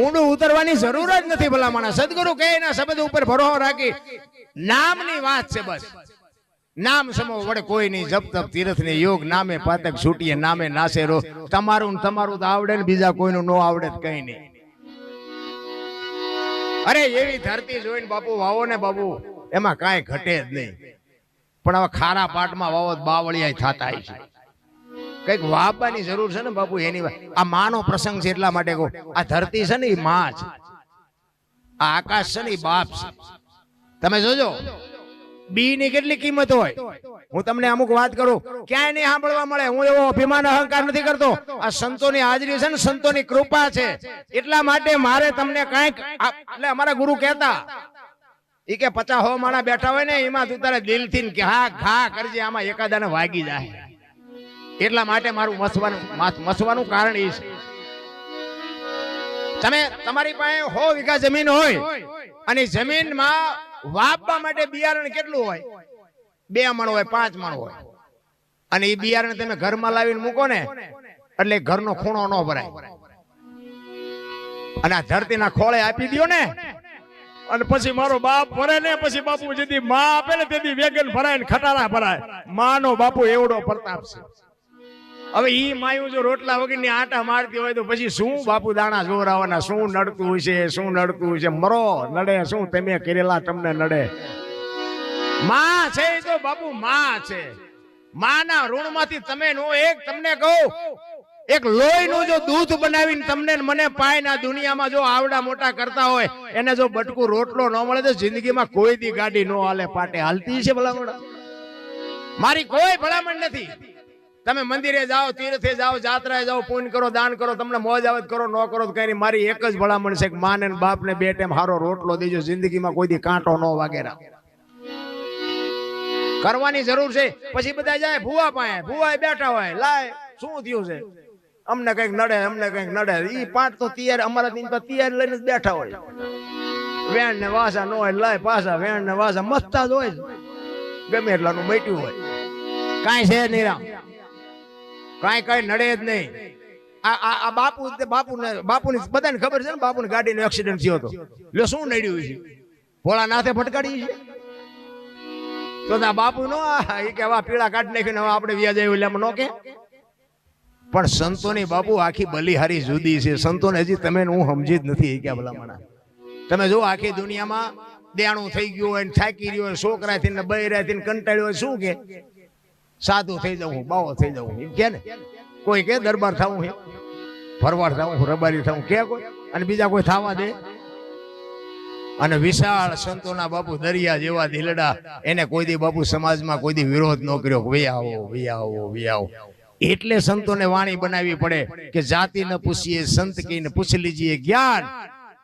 ઊંડું ઉતરવાની જરૂર જ નથી ભલામણ. સદગુરુ કહે એના શબ્દ ઉપર ભરોસો રાખી. નામની વાત છે બસ. નામ સમો વડે કોઈ નહીં જપ તપ તીર્થ ને યોગ નામે પાતક છૂટીએ, નામે નાસે રો. તમારું તમારું તો આવડે ને બીજા કોઈનું નો આવડે કઈ નહીં. અરે એવી ધરતી જોઈને બાપુ વાવો ને બાપુ, એમાં કાંઈ ઘટે જ નહીં. પણ હવે ખારા પાટમાં વાવો બાવળિયા થતા છે. કંઈક વાપવાની જરૂર છે ને બાપુ, એની આ માનો પ્રસંગ છે એટલા માટે કહું. આ ધરતી છે ને એ માં છે. આ આકાશ છે ને એ બાપ છે. તમે જોજો, બી ની કેટલી કિંમત હોય? હું તમને અમુક વાત કરું. ક્યાંય નહીં સાંભળવા મળે. હું એવો અભિમાન અહંકાર નથી કરતો. આ સંતોની હાજરી છે ને, સંતોની કૃપા છે. એટલા માટે મારે તમને કંઈક એટલે અમારા ગુરુ કહેતા એ કે પચાસ હો માણા બેઠા હોય ને, એમાં તું તારે દિલથી કે હા, ઘા કરજે, આમાં એકાદાને વાગી જાય. એટલા માટે મારું મસવાનું મસવાનું કારણ એ છે. તમે તમારી પાસે હો વીઘા જમીન હોય અને જમીનમાં વાપવા માટે બિયારણ કેટલું હોય? બે મણ હોય, પાંચ મણ હોય. અને એ બિયારણ તમે ઘરમાં લાવીને મૂકો ને, એટલે ઘરનો ખૂણો ન ભરાય. અને આ ધરતીના ખોળે આપી દ્યો ને. અને પછી મારો બાપ ભરે ને, પછી બાપુ જેથી માં આપે ને, તેથી વેગન ભરાય ને, ખટારા ભરાય. માનો બાપુ એવડો પ્રતાપ છે. હવે ઈ માયું જો રોટલા વગરની આટા મારતી હોય તો પછી શું બાપુ દાણા જોરાવાના? શું નડતું છે? શું નડતું છે? મરો, નડે. શું તમે કરેલા તમને નડે? માં છે તો બાપુ, માં છે. માના ઋણમાંથી તમે નો એક, તમને કહું, એક લોહીનું જો દૂધ બનાવીને તમને મને પાય ના દુનિયામાં જો આવડા મોટા કરતા હોય, એને જો બટકું રોટલો ન મળે તો જિંદગીમાં કોઈ દી ગાડી નો હાલે, પાટે. હાલતી છે ભલામણ? મારી કોઈ ભલામણ નથી. તમે મંદિરે જાઓ, તીર્થે જાઓ, જાત્રાએ જાઓ, પૂન કરો, દાન કરો, તમને મોજ આવત કરો, ન કરો તો કઈ મારી એક જ ભલામણ છે કે માને ને બાપને બે ટાઈમ હારો રોટલો દેજો, જિંદગીમાં કોઈ દી કાંટો ન વાગેરા કરવાની જરૂર છે. પછી બધા જાય, ભૂવા પાસે ભૂવા બેઠા હોય, લાય, શું થયું છે? અમને કંઈક નડે, અમને કંઈક નડે. ઈ પાંચ તો તૈયાર, અમારા દિન તો તૈયાર લઈને બેઠા હોય. વેણ ને વાસા ન હોય, લાય પાછા, વેણ ને વાસા, મસ્તા જ હોય. ગમે એટલાનું મેટ્યું હોય. કાંઈ છે નહીં રામ. કાંઈ કાંઈ નડે જ નહીં. આ આ બાપુ બાપુને બધાને ખબર છે ને, બાપુની ગાડીનો એક્સિડન્ટ થયો હતો. લ્યો, શું નડ્યું છે? ભોળાનાથે ફટકાડી છે. તો ના બાપુ નો એ કે આવા પીળા કાઢી નાખીને હવે આપણે વ્યાજ આવ્યું એટલે નો કે. પણ સંતોની બાપુ આખી બલિહારી જુદી છે. સંતોને હજી તમે હું સમજી જ નથી કે ભલામણા. તમે જો આખી દુનિયામાં દેણું થઈ ગયું હોય થાકી રહ્યું હોય, છોકરાથી ને બૈરાથી કંટાળ્યો હોય, શું કે? સાધુ થઈ હું, બાવો થઈ જાઉં એમ કે ને? કોઈ કે દરબાર થવું છે ફરવાડ થવું હું રબારી થવું કે કોઈ? અને બીજા કોઈ થવા દે? અને વિશાળ સંતોના બાપુ દરિયા જેવા દિલડા એને કોઈ દી બાપુ સમાજમાં કોઈ દી વિરોધ ન કર્યો વે આવો વે એટલે સંતોને વાણી બનાવવી પડે કે જાતિ ન પૂછીએ, સંત કહીને પૂછ લીજીએ જ્ઞાન.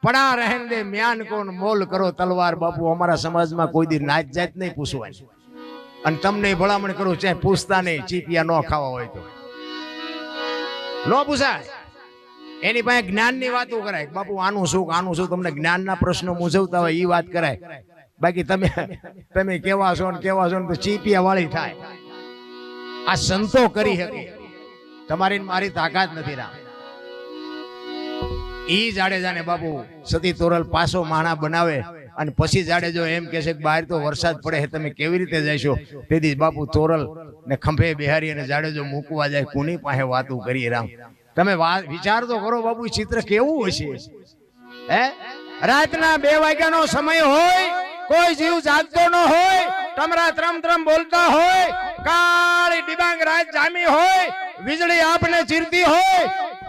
પડા રહેન દે મ્યાન કોણ મોલ કરો તલવાર બાપુ, અમારા સમાજમાં કોઈ દી નાચ જાત નહીં પૂછવાની અને તમને ભલામણ કરું છે પૂછતા નહીં, ચીપિયા ન ખાવા હોય તો. ન પૂછાય એની પાસે જ્ઞાનની વાતો કરાય. બાપુ, આનું શું આનું શું? તમને જ્ઞાનના પ્રશ્નો મૂંઝવતા હોય એ વાત કરાય. બાકી તમે તમે કેવા છો ને કેવા છો ને ચીપિયા વાળી થાય. આ સંતો કરી શકે તમારી મારી તાકાત નથી રામ ઈ જાડેજાને બાપુ, સતી તોરલ પાસો માણા બનાવે. અને પછી જાડેજો એમ કહે છે કે બહાર તો વરસાદ પડે છે, તમે કેવી રીતે જઈશો તેથી બાપુ તોરલ ને ખંભે બિહારી અને જાડેજો મૂકવા જાય, કોની પાસે વાતું કરીએ રામ. તમે વિચાર તો કરો બાપુ ચિત્ર કેવું હશે? હે? રાતના બે વાગ્યાનો સમય હોય, કોઈ જીવ જાગતો ન હોય, તમરા ત્રમ ત્રમ બોલતા હોય, કાળી ડિબાંગ રાત જામી હોય, વીજળી આપને ચીરતી હોય.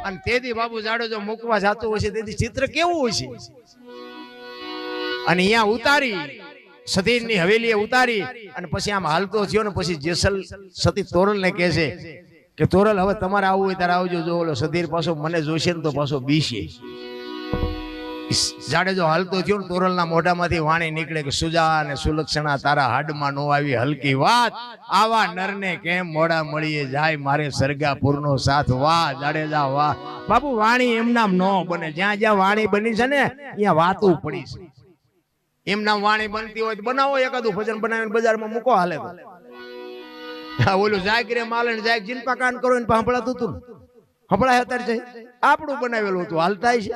અને તેથી બાબુ જાડેજો મૂકવા જતો હોય છે તેથી ચિત્ર કેવું હશે? અને અહીંયા ઉતારી સતીની હવેલીએ ઉતારી અને પછી આમ હાલતો થયો ને પછી જેસલ સતી તોરલ ને કહે છે કે, તોરલ, હવે તમારે આવવું હોય ત્યારે આવજો, જો ઓલો સધીર પાછો મને જોશે ને તો પાછો બીશે. જાડેજો હાલતો થયો ને તોરલના મોઢામાંથી વાણી નીકળે કે, સુજા અને સુલક્ષણા તારા હાડમાં નો આવી, હલકી વાત. આવા નરને કેમ મોડા મળીએ જાય, મારે સરગાપુરનો સાથ વાહ જાડેજા વાહ. બાપુ, વાણી એમ નામ નો બને. જ્યાં જ્યાં વાણી બની છે ને, ત્યાં વાતું પડી છે. એમના વાણી બનતી હોય બનાવો, એકાદું ભજન બનાવીને બજારમાં મૂકો હાલે ઓલું જાગીરે માલે જાગ જીનપા કાન કરો ને સાંભળાતું હતું ને. સંભળાય અત્યારે છે આપણું બનાવેલું હતું, હાલતા છે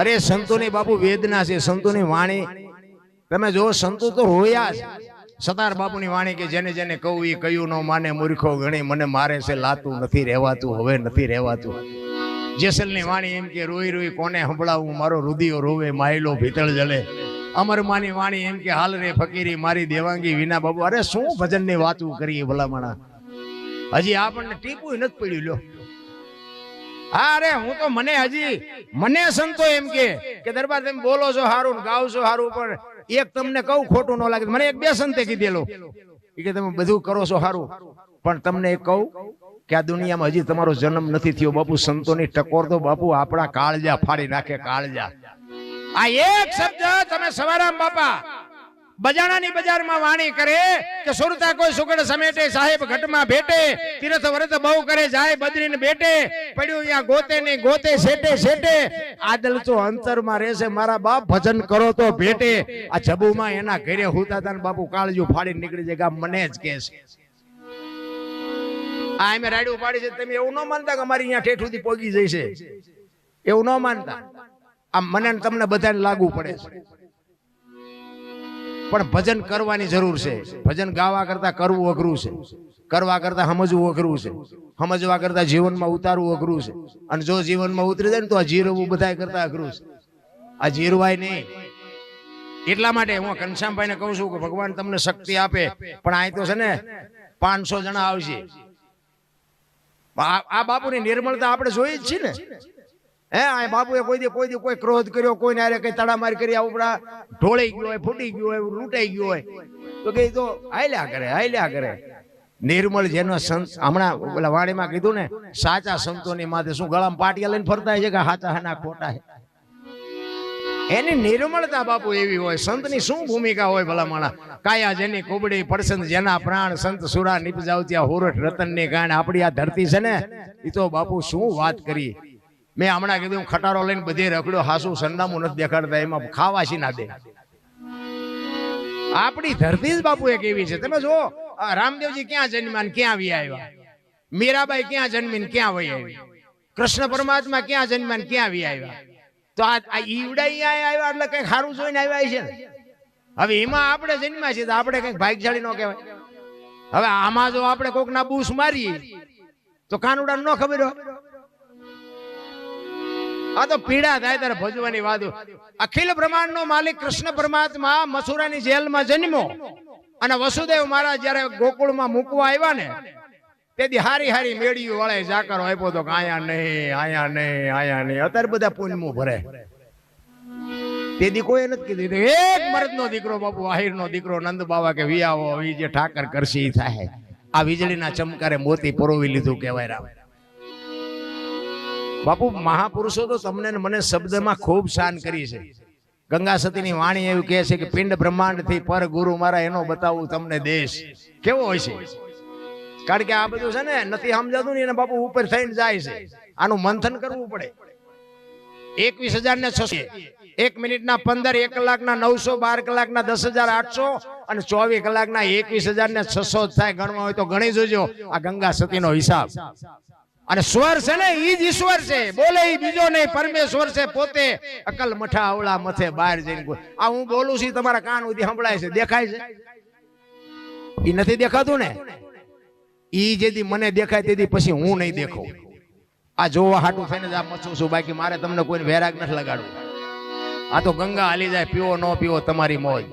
અરે સંતોની બાપુ વેદના છે, સંતોની વાણી. તમે જો સંતો તો રોયા છે સતાર બાપુની વાણી કે જેને જેને કહું એ કયું ન માને મૂર્ખો ગણી, મને મારે છે, લાતું નથી રહેવાતું, હવે નથી રહેવાતું. જેસલની વાણી એમ કે, રોઈ રોઈ કોને સંભળાવું? મારો રુધિયો રોવે, માયલો ભીતળ જલે. અમરમાની વાણી એમ કે, હાલ રે ફકીરી, મારી દેવાંગી વિના બાબુ. અરે, શું ભજનની વાતું કરીએ ભલામણા? હજી આપણને ટીપું નથી પડ્યું, લ્યો. અરે, હું તો મને હજી, મને સંતો એમ કે કે દરબાર તમે બોલો છો સારું ગાવ છો સારું પણ એક તમને કહું ખોટું ન લાગે. મને એક બે સંતે કીધેલું. કે, તમે બધું કરો છો સારું પણ તમને કહું કે આ દુનિયામાં હજી તમારો જન્મ નથી થયો, બાપુ, સંતોની ટકોર તો બાપુ આપણા કાળજા ફાડી નાખે, કાળજા. આ એક શબ્દ તમે સવારામ બાપા બજાણાની બજારમાં વાણી કરે કે સુરતા કોઈ સુગડ સમેટે, સાહેબ ઘટમાં ભેટે, તીર્થ વ્રત બહુ કરે, જાય બદરીને બેટે, પડ્યું અહીંયા ગોતે ને ગોતે સેટે સેટે આદલ તો અંતરમાં રહેશે, મારા બાપ ભજન કરો તો ભેટે. આ જબુમાં એના ઘરે હુતા બાપુ કાળજુ ફાડી નીકળી જાય મને જ કે આ અમે રાડ્યું છે. તમે એવું ન માનતા કે અમારી અહીંયા ઠેઠ સુધી પોગી જશે એવું ન માનતા. આમ મને તમને બધાને લાગુ પડે છે. પણ ભજન કરવાની જરૂર છે. ભજન ગાવા કરતા કરવું અઘરું છે. કરવા કરતા સમજવું અઘરું છે. સમજવા કરતા જીવનમાં ઉતારવું અઘરું છે. અને જો જીવનમાં ઉતરી જાય ને તો આ જીરવું બધા કરતા અઘરું છે. આ જીરવાય નહીં. એટલા માટે હું ઘનશ્યામભાઈને કહું છું કે ભગવાન તમને શક્તિ આપે. પણ અહીં તો છે ને પાંચસો જણા આવશે. આ આ બાપુની નિર્મળતા આપણે જોઈ જ છીએ ને. હે આ બાપુએ કોઈ દી કોઈ દી કોઈ ક્રોધ કર્યો કોઈને હારે કઈ તડામાર કરી આવું ઉપડા ઢોળાઈ ગયો હોય ફૂટી ગયો હોય લૂંટાઈ ગયો હોય તો કે તો હાલ્યા કરે હાલ્યા કરે. નિર્મળ જેનો સંત હમણાં પેલા વાણીમાં કીધું ને સાચા સંતોની માથે શું ગળામાં પાટિયા લઈને ફરતા હોય છે કે સાચા હાના ખોટા છે? એની નિર્મળતા બાપુ એવી હોય. સંતની શું ભૂમિકા હોય ભલામણા? કાયા જેની કુબડી પડસંદ જેના પ્રાણ સંત સુરા નિપજાવ ત્યાં હોરઠ રતનની ગાણ આપણી આ ધરતી છે ને એ તો બાપુ શું વાત કરી? મેં હમણાં કીધું, ખટારો લઈને બધે રખડ્યો, હાસુ સરનામું નથી દેખાડતા, એમાં ખાવા શી ના દે. આપણી ધરતી જ બાપુ એક એવી છે. તમે જો રામદેવજી ક્યાં જન્મ્યા ને ક્યાં વી આવ્યા? મીરાબાઈ ક્યાં જન્મીને ક્યાં વહી આવી કૃષ્ણ પરમાત્મા ક્યાં જન્મ્યા ને ક્યાં વી આવ્યા? તો આ ઈવડા આવ્યા એટલે કઈ સારું જોઈને આવ્યા છે હવે એમાં આપણે જન્મ્યા છીએ આપણે કંઈક ભાગશાળી ન કહેવાય. હવે આમાં જો આપણે કોક ના બૂસ મારીએ, તો કાનુડા ન ખબર હોય. આ તો પીડા થાય ત્યારે ભજવાની વાત. અખિલ બ્રહ્માંડ નો માલિક કૃષ્ણ પરમાત્મા મથુરાની જેલમાં જન્મ્યો. અને વસુદેવ મહારાજ જયારે ગોકુળમાં મૂકવા આવ્યા ને તેથી હારી હારી મેળ્યું વાળા જાકરો આપ્યો તો આયા નહીં આયા નહીં આયા નહીં. અત્યારે બધા પુણ્યમું ભરે. તેથી કોઈ નથી કીધું. એક મરદ નો દીકરો બાપુ આહિર નો દીકરો, નંદ બાવા કે વિયાવો વી જે ઠાકર કરશી થાય. આ વીજળીના ચમકારે મોતી પરોવી લીધું કહેવાય રામ. બાપુ, મહાપુરુષો તો તમને મને શબ્દમાં ખૂબ શાન કરી છે. ગંગા સતીની વાણી એવું કહે છે કે, પિંડ બ્રહ્માંડથી પર ગુરુ મારા, એનો બતાવું તમને દેશ. કેવો હોય છે? કારણ કે આ બધું છે ને નથી સમજાતું ને બાપુ ઉપર થઈને જાય છે. આનું મંથન કરવું પડે. એકવીસ હજાર ને છસો એક મિનિટના પંદર, એક કલાકના નવસો બાર કલાકના દસ હજાર આઠસો અને ચોવીસ કલાકના એકવીસ હજાર ને છસો થાય. ગણવા હોય તો ગણી જોજો. આ ગંગા સતીનો હિસાબ. અને સ્વર છે ને ઈ જ ઈશ્વર છે. બોલે ઈ બીજો નહીં. પરમેશ્વર છે પોતે. અકલ મઠા અવળા મથે બહાર જઈને આ હું બોલું છું તમારા કાન સુધી સંભળાય છે. દેખાય છે? ઈ નથી દેખાતું ને? ઈ જેથી મને દેખાય તેથી પછી હું નહીં દેખો. આ જોવા હાટું થઈને જ આ મચું છું બાકી મારે તમને કોઈને વેરાગ નથી લગાડવું. આ તો ગંગા હાલી જાય પીવો ન પીવો તમારી મોજ.